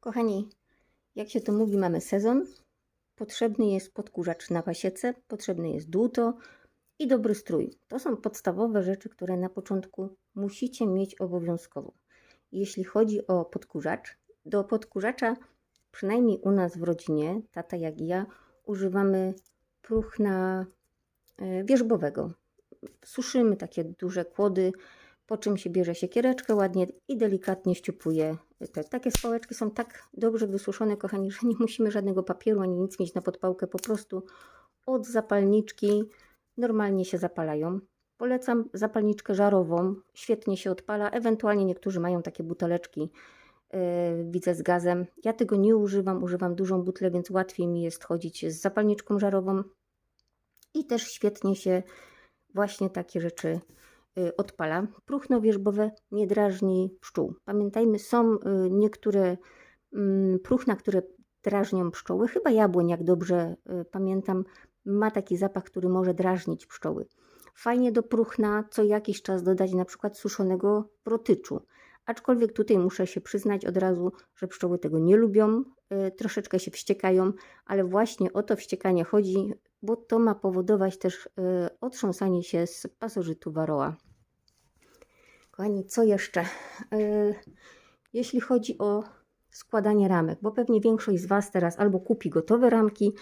Kochani, jak się to mówi, mamy sezon. Potrzebny jest podkurzacz na pasiece, potrzebny jest dłuto i dobry strój. To są podstawowe rzeczy, które na początku musicie mieć obowiązkowo. Jeśli chodzi o podkurzacz, do podkurzacza, przynajmniej u nas w rodzinie, tata jak i ja, używamy próchna e, wierzbowego. Suszymy takie duże kłody, po czym się bierze siekiereczkę ładnie i delikatnie ściupuje. Te, takie spałeczki są tak dobrze wysuszone, kochani, że nie musimy żadnego papieru ani nic mieć na podpałkę. Po prostu od zapalniczki normalnie się zapalają. Polecam zapalniczkę żarową, świetnie się odpala. Ewentualnie niektórzy mają takie buteleczki, yy, widzę z gazem. Ja tego nie używam, używam dużą butlę, więc łatwiej mi jest chodzić z zapalniczką żarową. I też świetnie się właśnie takie rzeczy odpala. Próchno wierzbowe nie drażni pszczół. Pamiętajmy, są y, niektóre mm, próchna, które drażnią pszczoły. Chyba jabłoń, jak dobrze y, pamiętam, ma taki zapach, który może drażnić pszczoły. Fajnie do próchna co jakiś czas dodać na przykład suszonego protyczu. Aczkolwiek tutaj muszę się przyznać od razu, że pszczoły tego nie lubią, y, troszeczkę się wściekają, ale właśnie o to wściekanie chodzi, bo to ma powodować też y, otrząsanie się z pasożytu waroa. Kochani, co jeszcze? Y, Jeśli chodzi o składanie ramek, bo pewnie większość z Was teraz albo kupi gotowe ramki,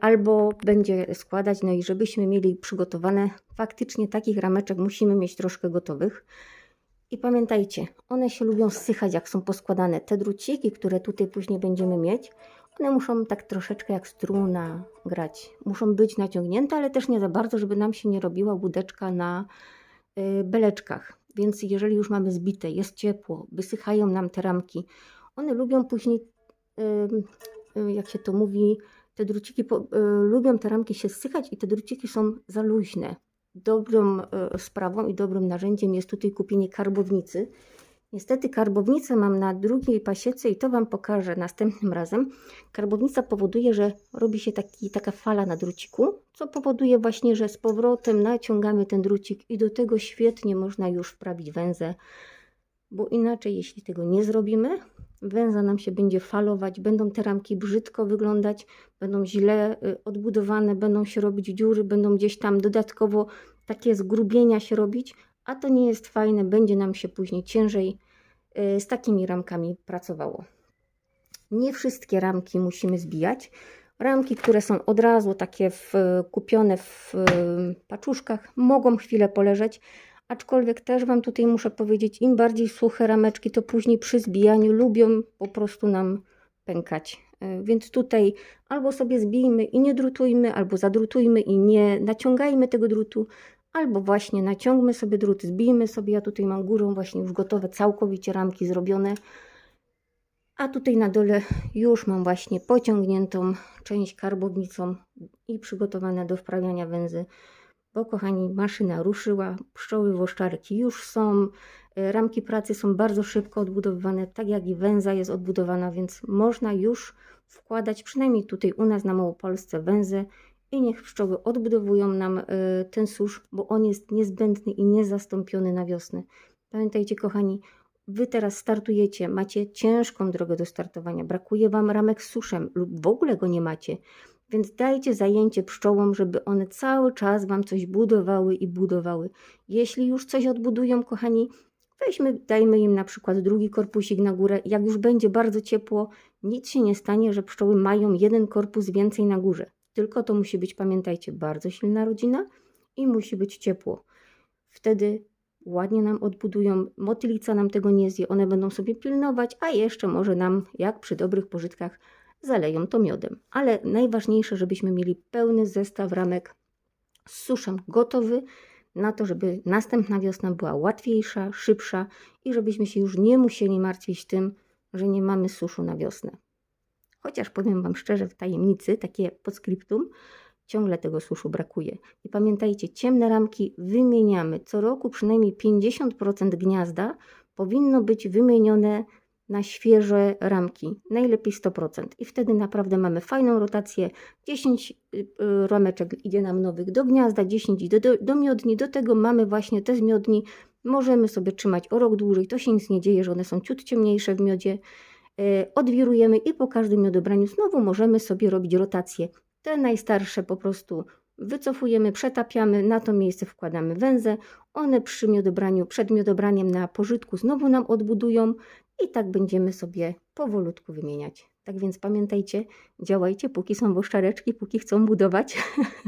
albo będzie składać, no i żebyśmy mieli przygotowane, faktycznie takich rameczek musimy mieć troszkę gotowych. I pamiętajcie, one się lubią zsychać, jak są poskładane. Te druciki, które tutaj później będziemy mieć, one muszą tak troszeczkę jak struna grać. Muszą być naciągnięte, ale też nie za bardzo, żeby nam się nie robiła łódeczka na y, beleczkach. Więc jeżeli już mamy zbite, jest ciepło, wysychają nam te ramki, one lubią później, y, jak się to mówi, te druciki po, y, lubią te ramki się zsychać i te druciki są za luźne. Dobrą y, sprawą i dobrym narzędziem jest tutaj kupienie karbownicy. Niestety karbownicę mam na drugiej pasiece i to Wam pokażę następnym razem. Karbownica powoduje, że robi się taki, taka fala na druciku, co powoduje właśnie, że z powrotem naciągamy ten drucik i do tego świetnie można już wprawić węzę, bo inaczej jeśli tego nie zrobimy, węza nam się będzie falować, będą te ramki brzydko wyglądać, będą źle y, odbudowane, będą się robić dziury, będą gdzieś tam dodatkowo takie zgrubienia się robić, a to nie jest fajne, będzie nam się później ciężej y, z takimi ramkami pracowało. Nie wszystkie ramki musimy zbijać. Ramki, które są od razu takie w, kupione w y, paczuszkach, mogą chwilę poleżeć, aczkolwiek też Wam tutaj muszę powiedzieć, im bardziej suche rameczki, to później przy zbijaniu lubią po prostu nam pękać. Y, Więc tutaj albo sobie zbijmy i nie drutujmy, albo zadrutujmy i nie naciągajmy tego drutu, albo właśnie naciągmy sobie drut, zbijmy sobie. Ja tutaj mam górą właśnie już gotowe całkowicie ramki zrobione. A tutaj na dole już mam właśnie pociągniętą część karbownicą i przygotowane do wprawiania węzy. Bo kochani, maszyna ruszyła, pszczoły woszczarki już są, e, ramki pracy są bardzo szybko odbudowywane, tak jak i węza jest odbudowana, więc można już wkładać, przynajmniej tutaj u nas na Małopolsce, węzę i niech pszczoły odbudowują nam e, ten susz, bo on jest niezbędny i niezastąpiony na wiosnę. Pamiętajcie, kochani, Wy teraz startujecie, macie ciężką drogę do startowania, brakuje Wam ramek z suszem lub w ogóle go nie macie, więc dajcie zajęcie pszczołom, żeby one cały czas Wam coś budowały i budowały. Jeśli już coś odbudują, kochani, weźmy, dajmy im na przykład drugi korpusik na górę. Jak już będzie bardzo ciepło, nic się nie stanie, że pszczoły mają jeden korpus więcej na górze. Tylko to musi być, pamiętajcie, bardzo silna rodzina i musi być ciepło. Wtedy ładnie nam odbudują, motylica nam tego nie zje, one będą sobie pilnować, a jeszcze może nam, jak przy dobrych pożytkach, zaleją to miodem. Ale najważniejsze, żebyśmy mieli pełny zestaw ramek z suszem gotowy na to, żeby następna wiosna była łatwiejsza, szybsza i żebyśmy się już nie musieli martwić tym, że nie mamy suszu na wiosnę. Chociaż powiem Wam szczerze, w tajemnicy, takie podskryptum, ciągle tego suszu brakuje. I pamiętajcie, ciemne ramki wymieniamy. Co roku przynajmniej 50% gniazda powinno być wymienione na świeże ramki, najlepiej 100%. I wtedy naprawdę mamy fajną rotację. 10 y, y, rameczek idzie nam nowych do gniazda, 10 idzie do, do miodni. Do tego mamy właśnie te z miodni. Możemy sobie trzymać o rok dłużej, to się nic nie dzieje, że one są ciut ciemniejsze w miodzie. y, odwirujemy i po każdym miodobraniu znowu możemy sobie robić rotację. Te najstarsze po prostu wycofujemy, przetapiamy, na to miejsce wkładamy węzę, one przy miodobraniu, przed miodobraniem na pożytku znowu nam odbudują i tak będziemy sobie powolutku wymieniać. Tak więc pamiętajcie, działajcie póki są włoszczareczki, póki chcą budować,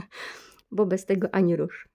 bo bez tego ani rusz.